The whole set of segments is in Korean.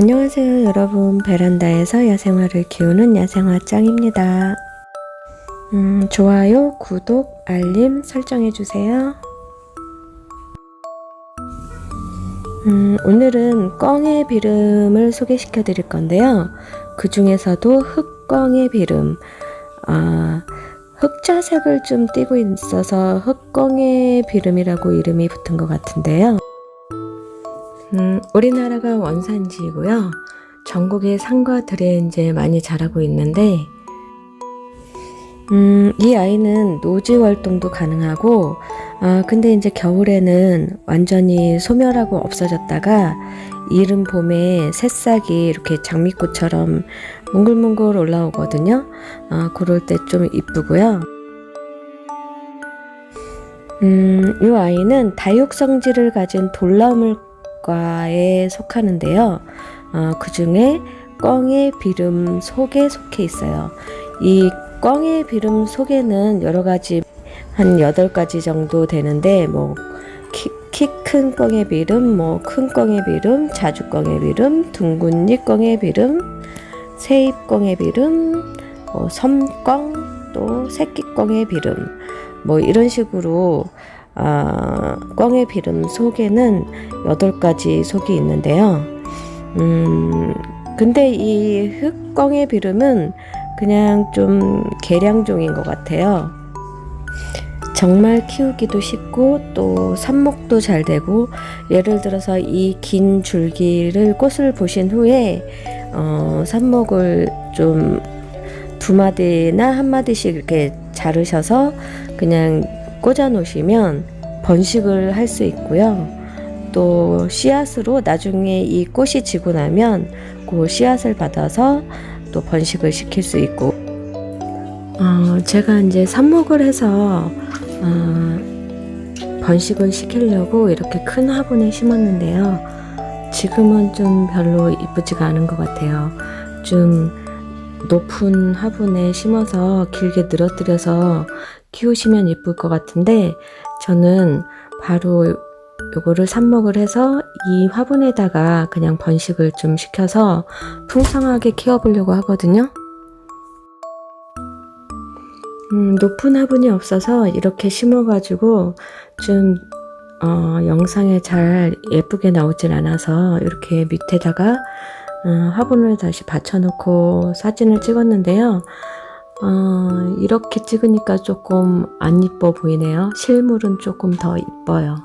안녕하세요 여러분. 베란다에서 야생화를 키우는 야생화짱입니다. 음, 좋아요 구독 알림 설정해 주세요. 음, 오늘은 꽝의 비름을 소개시켜 드릴 건데요. 그 중에서도 흑꽝의 비름 아, 흑자색을 좀 띠고 있어서 흑광의 비름이라고 이름이 붙은 것 같은데요 음, 우리나라가 원산지이고요. 전국의 산과 들에 이제 많이 자라고 있는데, 음, 이 아이는 노지 활동도 가능하고, 아, 근데 이제 겨울에는 완전히 소멸하고 없어졌다가, 이른 봄에 새싹이 이렇게 장미꽃처럼 몽글몽글 올라오거든요. 아, 그럴 때 좀 이쁘고요. 음, 이 아이는 다육 성질을 가진 돌나물 과에 속하는데요. 어, 그 중에 꽝의 비름 속에 속해 있어요. 이 꽝의 비름 속에는 여러 가지 한 8가지 정도 되는데 뭐 키큰 꽝의 비름, 뭐큰 꽝의 비름, 자주 꽝의 비름, 둥근잎 꽝의 비름, 새잎 꽝의 비름, 뭐 섬꽝, 또 새끼 꽝의 비름, 뭐 이런 식으로 아, 꽝의 비름 속에는 8가지 속이 있는데요. 음, 근데 이 흑꽝의 비름은 그냥 좀 계량종인 것 같아요. 정말 키우기도 쉽고 또 삽목도 잘 되고 예를 들어서 이 긴 줄기를 꽃을 보신 후에 어, 삽목을 좀 두 마디나 한 마디씩 이렇게 자르셔서 그냥 꽂아 놓으시면 번식을 할 수 있고요. 또 씨앗으로 나중에 이 꽃이 지고 나면 그 씨앗을 받아서 또 번식을 시킬 수 있고 어, 제가 이제 삽목을 해서 어, 번식을 시키려고 이렇게 큰 화분에 심었는데요. 지금은 좀 별로 이쁘지가 않은 것 같아요. 좀 높은 화분에 심어서 길게 늘어뜨려서 키우시면 예쁠 것 같은데 저는 바로 요거를 삽목을 해서 이 화분에다가 그냥 번식을 좀 시켜서 풍성하게 키워보려고 하거든요. 음, 높은 화분이 없어서 이렇게 심어가지고 좀 어, 영상에 잘 예쁘게 나오질 않아서 이렇게 밑에다가 어, 화분을 다시 받쳐놓고 사진을 찍었는데요. 어, 이렇게 찍으니까 조금 안 이뻐 보이네요. 실물은 조금 더 이뻐요.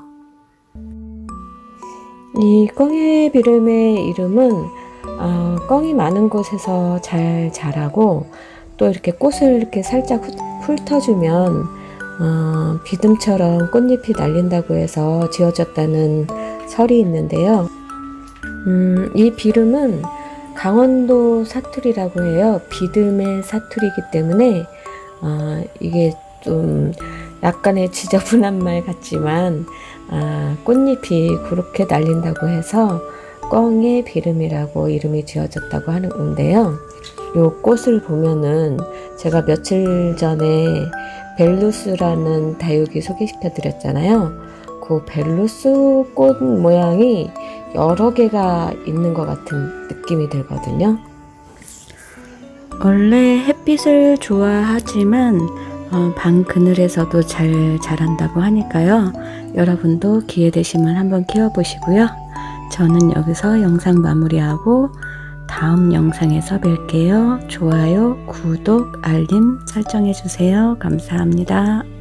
이 꽝의 비름의 이름은 어, 꽝이 많은 곳에서 잘 자라고 또 이렇게 꽃을 이렇게 살짝 훑, 훑어주면 어, 비듬처럼 꽃잎이 날린다고 해서 지어졌다는 설이 있는데요. 음, 이 비름은 강원도 사투리라고 해요. 비듬의 사투리이기 때문에 어, 이게 좀 약간의 지저분한 말 같지만 아, 꽃잎이 그렇게 날린다고 해서 꽝의 비름이라고 이름이 지어졌다고 하는데요. 요 꽃을 보면은 제가 며칠 전에 벨루스라는 다육이 소개시켜 드렸잖아요. 그 벨루스 꽃 모양이 여러 개가 있는 것 같은 느낌이 들거든요. 원래 햇빛을 좋아하지만 어, 방 그늘에서도 잘 자란다고 하니까요. 여러분도 기회 되시면 한번 키워보시고요. 저는 여기서 영상 마무리하고 다음 영상에서 뵐게요. 좋아요, 구독, 알림 설정해주세요. 감사합니다.